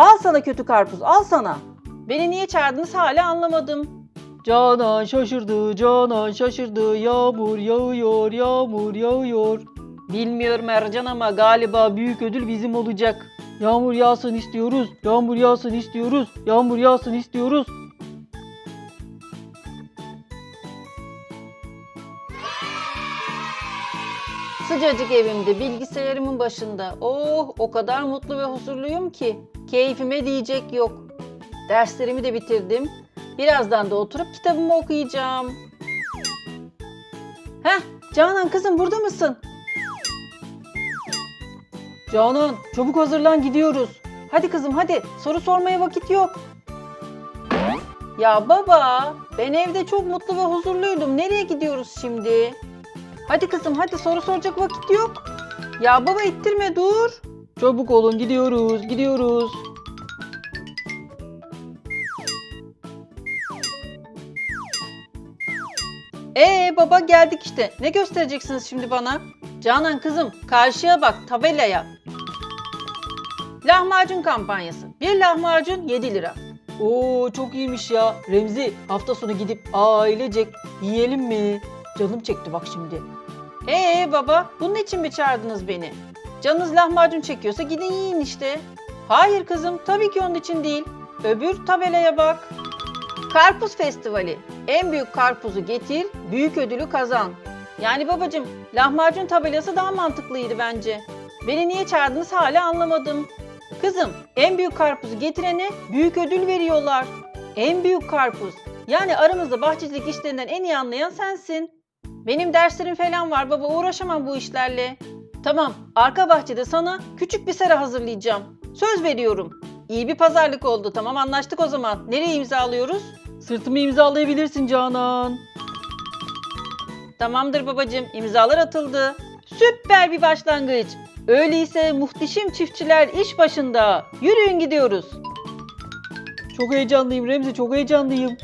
Al sana kötü karpuz, al sana. Beni niye çağırdınız hala anlamadım. Canan şaşırdı, Canan şaşırdı. Yağmur yağıyor, yağmur yağıyor. Bilmiyorum Ercan ama galiba büyük ödül bizim olacak. Yağmur yağsın istiyoruz, yağmur yağsın istiyoruz, yağmur yağsın istiyoruz. Sıcacık evimde, bilgisayarımın başında. Oh, o kadar mutlu ve huzurluyum ki. Keyfime diyecek yok. Derslerimi de bitirdim. Birazdan da oturup kitabımı okuyacağım. Heh, Canan kızım burada mısın? Canan, çabuk hazırlan gidiyoruz. Hadi kızım hadi, soru sormaya vakit yok. Ya baba, ben evde çok mutlu ve huzurluydum. Nereye gidiyoruz şimdi? Hadi kızım hadi soru soracak vakit yok. Ya baba ittirme dur. Çabuk olun gidiyoruz gidiyoruz. Ee baba geldik işte. Ne göstereceksiniz şimdi bana? Canan kızım karşıya bak tabelaya. Lahmacun kampanyası. Bir lahmacun 7 lira. Oo çok iyiymiş ya. Remzi hafta sonu gidip ailecek yiyelim mi? Canım çekti bak şimdi. Ee baba bunun için mi çağırdınız beni? Canınız lahmacun çekiyorsa gidin yiyin işte. Hayır kızım tabii ki onun için değil. Öbür tabelaya bak. Karpuz Festivali. En büyük karpuzu getir, büyük ödülü kazan. Yani babacım lahmacun tabelası daha mantıklıydı bence. Beni niye çağırdınız hala anlamadım. Kızım en büyük karpuzu getirene büyük ödül veriyorlar. En büyük karpuz. Yani aramızda bahçecilik işlerinden en iyi anlayan sensin. Benim derslerim falan var baba uğraşamam bu işlerle. Tamam arka bahçede sana küçük bir sera hazırlayacağım. Söz veriyorum. İyi bir pazarlık oldu tamam anlaştık o zaman. Nereye imzalıyoruz? Sırtımı imzalayabilirsin Canan. Tamamdır babacığım imzalar atıldı. Süper bir başlangıç. Öyleyse muhteşem çiftçiler iş başında. Yürüyün gidiyoruz. Çok heyecanlıyım Remzi çok heyecanlıyım.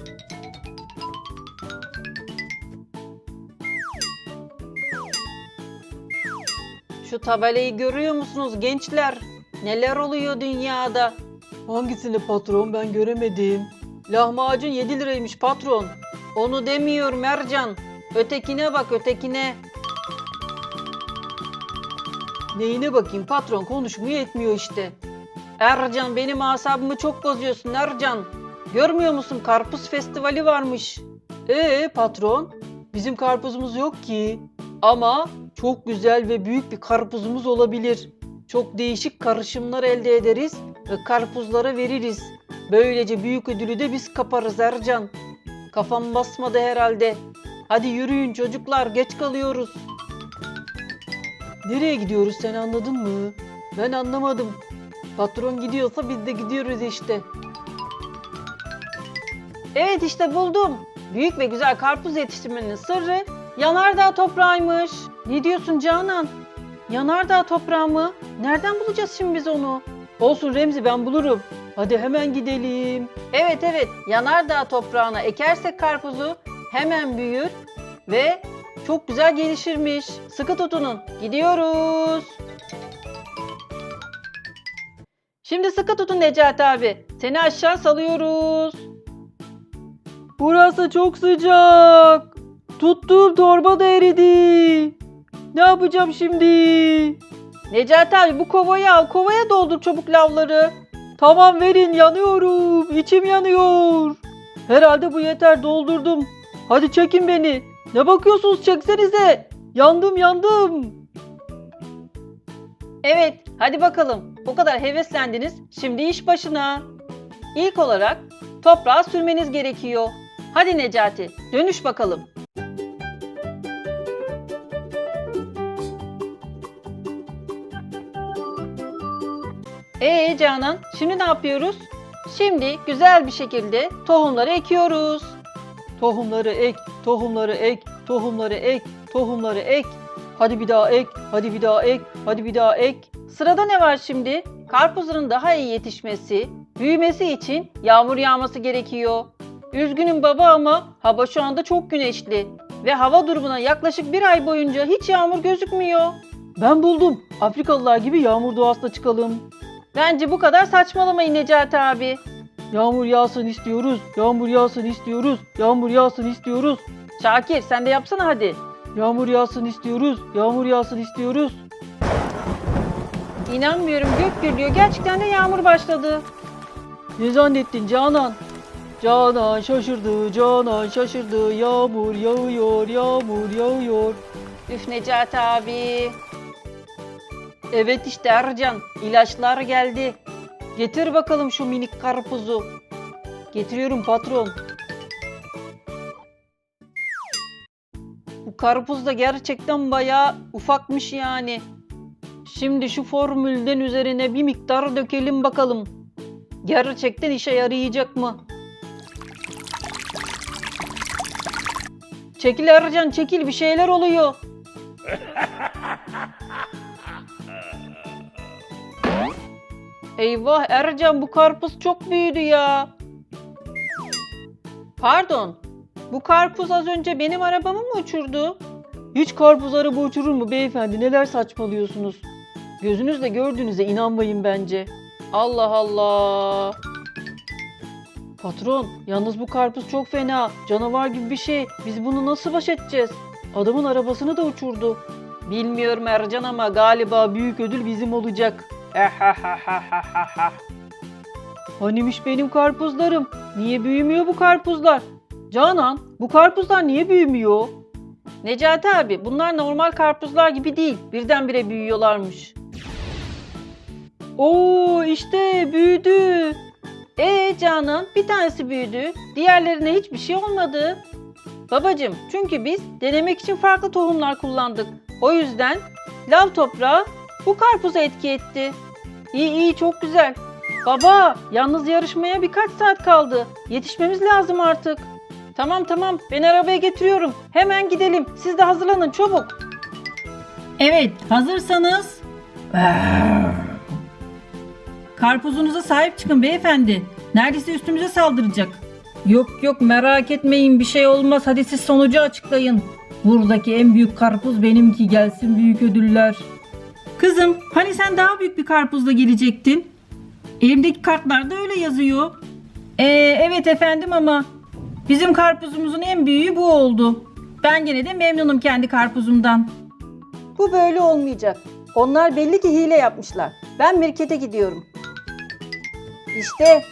Tabelayı görüyor musunuz gençler? Neler oluyor dünyada? Hangisini patron ben göremedim. Lahmacun 7 liraymış patron. Onu demiyorum Ercan. Ötekine bak ötekine. Neyine bakayım patron konuşmuyor etmiyor işte. Ercan benim asabımı çok bozuyorsun Ercan. Görmüyor musun karpuz festivali varmış. Ee patron bizim karpuzumuz yok ki. Ama çok güzel ve büyük bir karpuzumuz olabilir. Çok değişik karışımlar elde ederiz ve karpuzlara veririz. Böylece büyük ödülü de biz kaparız Ercan. Kafam basmadı herhalde. Hadi yürüyün çocuklar geç kalıyoruz. Nereye gidiyoruz sen anladın mı? Ben anlamadım. Patron gidiyorsa biz de gidiyoruz işte. Evet işte buldum. Büyük ve güzel karpuz yetiştirmenin sırrı yanardağ toprağıymış. Ne diyorsun Canan? Yanardağ toprağı mı? Nereden bulacağız şimdi biz onu? Olsun Remzi ben bulurum. Hadi hemen gidelim. Evet evet yanardağ toprağına ekersek karpuzu hemen büyür ve çok güzel gelişirmiş. Sıkı tutunun. Gidiyoruz. Şimdi sıkı tutun Necati abi. Seni aşağı salıyoruz. Burası çok sıcak. Tuttuğum torba da eridi. Ne yapacağım şimdi? Necati abi bu kovayı al. Kovaya doldur çabuk lavları. Tamam verin yanıyorum. İçim yanıyor. Herhalde bu yeter doldurdum. Hadi çekin beni. Ne bakıyorsunuz çeksenize. Yandım yandım. Evet hadi bakalım. O kadar heveslendiniz. Şimdi iş başına. İlk olarak toprağı sürmeniz gerekiyor. Hadi Necati dönüş bakalım. Ee Canan şimdi ne yapıyoruz? Şimdi güzel bir şekilde tohumları ekiyoruz. Tohumları ek, tohumları ek, tohumları ek, tohumları ek. Hadi bir daha ek, hadi bir daha ek, hadi bir daha ek. Sırada ne var şimdi? Karpuzların daha iyi yetişmesi, büyümesi için yağmur yağması gerekiyor. Üzgünüm baba ama hava şu anda çok güneşli ve hava durumuna yaklaşık bir ay boyunca hiç yağmur gözükmüyor. Ben buldum. Afrikalılar gibi yağmur doğasına çıkalım. Bence bu kadar saçmalamayın Necati abi. Yağmur yağsın istiyoruz. Yağmur yağsın istiyoruz. Yağmur yağsın istiyoruz. Şakir sen de yapsana hadi. Yağmur yağsın istiyoruz. Yağmur yağsın istiyoruz. İnanmıyorum gök gürlüyor. Gerçekten de yağmur başladı. Ne zannettin Canan? Canan şaşırdı, Canan şaşırdı. Yağmur yağıyor, yağmur yağıyor. Üf Necati abi. Evet işte Ercan, ilaçlar geldi. Getir bakalım şu minik karpuzu. Getiriyorum patron. Bu karpuz da gerçekten bayağı ufakmış yani. Şimdi şu formülden üzerine bir miktar dökelim bakalım. Gerçekten işe yarayacak mı? Çekil Ercan çekil bir şeyler oluyor. Eyvah Ercan bu karpuz çok büyüdü ya. Pardon. Bu karpuz az önce benim arabamı mı uçurdu? Hiç karpuz araba uçurur mu beyefendi? Neler saçmalıyorsunuz? Gözünüzle gördüğünüze inanmayın bence. Allah Allah. Patron, yalnız bu karpuz çok fena. Canavar gibi bir şey. Biz bunu nasıl baş edeceğiz? Adamın arabasını da uçurdu. Bilmiyorum Ercan ama galiba büyük ödül bizim olacak. Hanimiş benim karpuzlarım? Niye büyümüyor bu karpuzlar? Canan, bu karpuzlar niye büyümüyor? Necati abi, bunlar normal karpuzlar gibi değil. Birdenbire büyüyorlarmış. Oo işte büyüdü. Ee Canan bir tanesi büyüdü. Diğerlerine hiçbir şey olmadı. Babacım çünkü biz denemek için farklı tohumlar kullandık. O yüzden lav toprağı bu karpuza etki etti. İyi iyi çok güzel. Baba yalnız yarışmaya birkaç saat kaldı. Yetişmemiz lazım artık. Tamam tamam ben arabaya getiriyorum. Hemen gidelim. Siz de hazırlanın çabuk. Evet hazırsanız. Karpuzunuza sahip çıkın beyefendi. Neredeyse üstümüze saldıracak. Yok yok merak etmeyin bir şey olmaz. Hadi siz sonucu açıklayın. Buradaki en büyük karpuz benimki gelsin büyük ödüller. Kızım hani sen daha büyük bir karpuzla gelecektin? Elimdeki kartlarda öyle yazıyor. Ee, evet efendim ama bizim karpuzumuzun en büyüğü bu oldu. Ben gene de memnunum kendi karpuzumdan. Bu böyle olmayacak. Onlar belli ki hile yapmışlar. Ben Mirket'e gidiyorum. İşte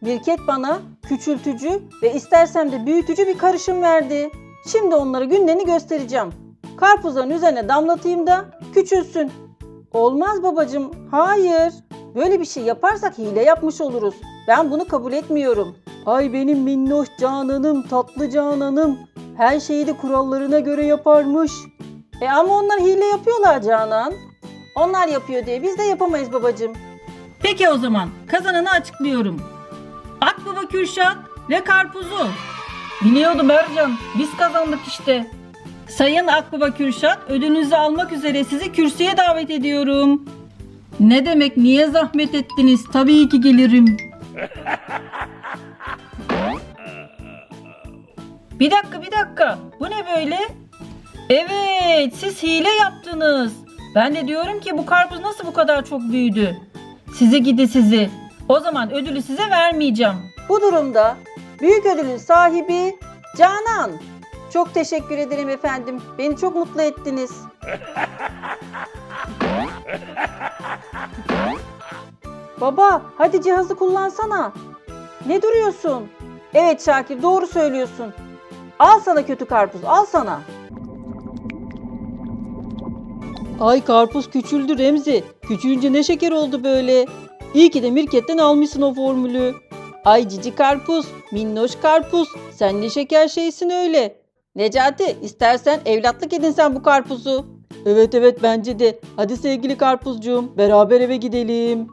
Mirket bana küçültücü ve istersem de büyütücü bir karışım verdi. Şimdi onlara günlerini göstereceğim. Karpuzların üzerine damlatayım da küçülsün. Olmaz babacığım. Hayır. Böyle bir şey yaparsak hile yapmış oluruz. Ben bunu kabul etmiyorum. Ay benim minnoş cananım, tatlı cananım. Her şeyi de kurallarına göre yaparmış. E ama onlar hile yapıyorlar Canan. Onlar yapıyor diye biz de yapamayız babacığım. Peki o zaman kazananı açıklıyorum. Akbaba Kürşat ve Karpuzu. Biliyordum Ercan. Biz kazandık işte. Sayın Akbaba Kürşat ödülünüzü almak üzere sizi kürsüye davet ediyorum. Ne demek niye zahmet ettiniz? Tabii ki gelirim. Bir dakika bir dakika. Bu ne böyle? Evet siz hile yaptınız. Ben de diyorum ki bu karpuz nasıl bu kadar çok büyüdü? Sizi gidi sizi. O zaman ödülü size vermeyeceğim. Bu durumda büyük ödülün sahibi Canan. Çok teşekkür ederim efendim. Beni çok mutlu ettiniz. Baba hadi cihazı kullansana. Ne duruyorsun? Evet Şakir doğru söylüyorsun. Al sana kötü karpuz al sana. Ay karpuz küçüldü Remzi. Küçülünce ne şeker oldu böyle. İyi ki de Mirket'ten almışsın o formülü. Ay cici karpuz, minnoş karpuz. Sen ne şeker şeysin öyle. Necati istersen evlatlık edin sen bu karpuzu. Evet evet bence de. Hadi sevgili karpuzcuğum beraber eve gidelim.